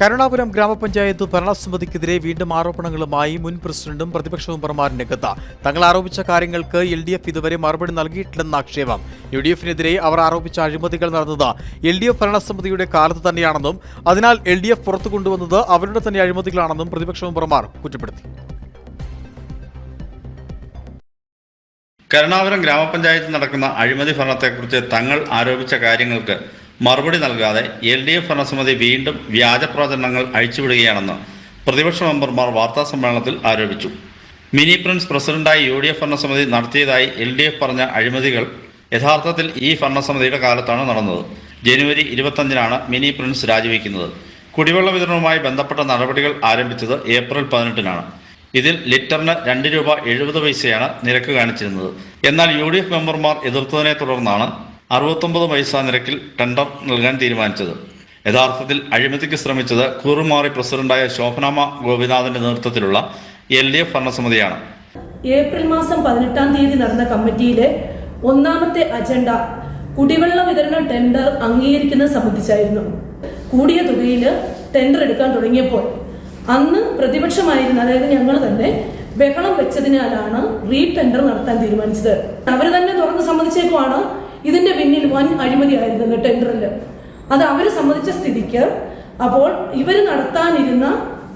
കരുണാപുരം ഗ്രാമപഞ്ചായത്ത് ഭരണസമിതിക്കെതിരെ വീണ്ടും ആരോപണങ്ങളുമായി മുൻ പ്രസിഡന്റും പ്രതിപക്ഷവും പറമാർ രംഗത്ത്. തങ്ങൾ ആരോപിച്ച കാര്യങ്ങൾക്ക് എൽ ഡി എഫ് ഇതുവരെ മറുപടി നൽകിയിട്ടില്ലെന്ന ആക്ഷേപം. യു ഡി എഫിനെതിരെ അവർ ആരോപിച്ച അഴിമതികൾ നടന്നത് എൽ ഡി എഫ് ഭരണസമിതിയുടെ കാലത്ത് തന്നെയാണെന്നും അതിനാൽ എൽ ഡി എഫ് പുറത്തു കൊണ്ടുവന്നത് അവരുടെ തന്നെ അഴിമതികളാണെന്നും പ്രതിപക്ഷവും പറമാർ കുറ്റപ്പെടുത്തി. കരുണാപുരം ഗ്രാമപഞ്ചായത്തിൽ നടക്കുന്ന അഴിമതി ഭരണത്തെക്കുറിച്ച് തങ്ങൾ ആരോപിച്ച കാര്യങ്ങൾക്ക് മറുപടി നൽകാതെ എൽ ഡി എഫ് ഭരണസമിതി വീണ്ടും വ്യാജ പ്രചരണങ്ങൾ അഴിച്ചുവിടുകയാണെന്ന് പ്രതിപക്ഷ മെമ്പർമാർ വാർത്താ സമ്മേളനത്തിൽ ആരോപിച്ചു. മിനി പ്രിൻസ് പ്രസിഡന്റായി യു ഡി എഫ് ഭരണസമിതി നടത്തിയതായി എൽ ഡി എഫ് പറഞ്ഞ അഴിമതികൾ യഥാർത്ഥത്തിൽ ഈ ഭരണസമിതിയുടെ കാലത്താണ് നടന്നത്. ജനുവരി ഇരുപത്തഞ്ചിനാണ് മിനി പ്രിൻസ് രാജിവെക്കുന്നത്. കുടിവെള്ള വിതരണവുമായി ബന്ധപ്പെട്ട നടപടികൾ ആരംഭിച്ചത് ഏപ്രിൽ പതിനെട്ടിനാണ്. ഇതിൽ ലിറ്ററിന് രണ്ട് രൂപ എഴുപത് പൈസയാണ് നിരക്ക് കാണിച്ചിരുന്നത്. എന്നാൽ യു ഡി എഫ് മെമ്പർമാർ എതിർത്തതിനെ തുടർന്നാണ് അറുപത്തൊമ്പത് പൈസ നിരക്കിൽ ടെൻഡർ നൽകാൻ തീരുമാനിച്ചത്. യഥാർത്ഥത്തിൽ അഴിമതിക്ക് ശ്രമിച്ചത് കൂറുമാറി പ്രസിഡന്റായ ശോഭനാമ ഗോപിനാഥന്റെ നേതൃത്വത്തിലുള്ള എൽ ഡി എഫ് ഭരണസമിതിയാണ്. ഏപ്രിൽ മാസം പതിനെട്ടാം തീയതി നടന്ന കമ്മിറ്റിയിലെ ഒന്നാമത്തെ അജണ്ട കുടിവെള്ള വിതരണ ടെൻഡർ അംഗീകരിക്കുന്നത് സംബന്ധിച്ചായിരുന്നു. കൂടിയ തുകയിൽ ടെൻഡർ എടുക്കാൻ തുടങ്ങിയപ്പോൾ അന്ന് പ്രതിപക്ഷമായിരുന്ന അതായത് ഞങ്ങൾ തന്നെ ബഹളം വെച്ചതിനാലാണ് റീ ടെൻഡർ നടത്താൻ തീരുമാനിച്ചത്. അവർ തന്നെ തുറന്ന് സമ്മതിച്ചേക്കുവാണ്. ഇതിന്റെ പിന്നിൽ വൻ അഴിമതിയായിരുന്നു ടെൻഡറിൽ അത് അവർ സമ്മതിച്ച സ്ഥിതിക്ക് അപ്പോൾ ഇവർ നടത്താനിരുന്ന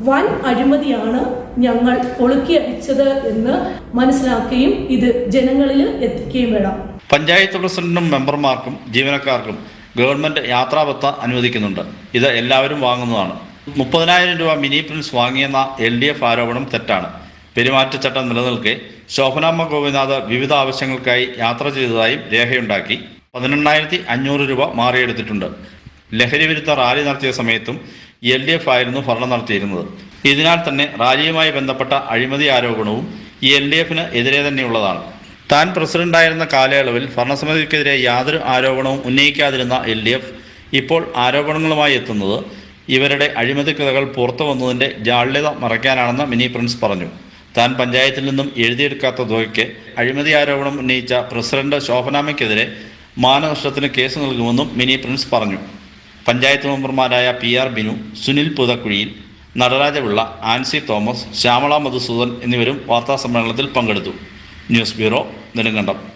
വൻ അഴിമതിയാണ് ഞങ്ങൾ ഒളുക്കി അടിച്ചത് എന്ന് മനസ്സിലാക്കുകയും ഇത് ജനങ്ങളിൽ എത്തിക്കുകയും വേണം. പഞ്ചായത്ത് പ്രസിഡന്റും മെമ്പർമാർക്കും ജീവനക്കാർക്കും ഗവൺമെന്റ് യാത്രാപത്ത അനുവദിക്കുന്നുണ്ട്. ഇത് എല്ലാവരും വാങ്ങുന്നതാണ്. മുപ്പതിനായിരം രൂപ മിനി പ്രിൻസ് വാങ്ങിയെന്ന എൽ ഡി എഫ് ആരോപണം തെറ്റാണ്. പെരുമാറ്റച്ചട്ടം നിലനിൽക്കെ ശോഭനാമ്മ ഗോപിനാഥ് വിവിധ ആവശ്യങ്ങൾക്കായി യാത്ര ചെയ്തതായും രേഖയുണ്ടാക്കി. പതിനെണ്ണായിരത്തി അഞ്ഞൂറ് രൂപ മാറിയെടുത്തിട്ടുണ്ട്. ലഹരി വിരുദ്ധ റാലി നടത്തിയ സമയത്തും എൽ ഡി എഫ് ആയിരുന്നു ഭരണം നടത്തിയിരുന്നത്. ഇതിനാൽ തന്നെ റാലിയുമായി ബന്ധപ്പെട്ട അഴിമതി ആരോപണവും ഈ എൽ ഡി എഫിന് എതിരെ തന്നെയുള്ളതാണ്. താൻ പ്രസിഡന്റായിരുന്ന കാലയളവിൽ ഭരണസമിതിക്കെതിരെ യാതൊരു ആരോപണവും ഉന്നയിക്കാതിരുന്ന എൽ ഡി എഫ് ഇപ്പോൾ ആരോപണങ്ങളുമായി എത്തുന്നത് ഇവരുടെ അഴിമതി കഥകൾ പുറത്തു വന്നതിന്റെ ജാള്യത മറയ്ക്കാനാണെന്ന് മിനി പ്രിൻസ് പറഞ്ഞു. താൻ പഞ്ചായത്തിൽ നിന്നും എഴുതിയെടുക്കാത്ത തുകയ്ക്ക് അഴിമതി ആരോപണം ഉന്നയിച്ച പ്രസിഡന്റ് ശോഭനാമയ്ക്കെതിരെ മാനനഷ്ടത്തിന് കേസ് നൽകുമെന്നും മിനി പ്രിൻസ് പറഞ്ഞു. പഞ്ചായത്ത് മെമ്പർമാരായ P R Binu Sunil പുതക്കുഴിയിൽ Natarajapillai Ancy Thomas Shyamala Madhusudan എന്നിവരും വാർത്താസമ്മേളനത്തിൽ പങ്കെടുത്തു. News bureau Nedumkandam.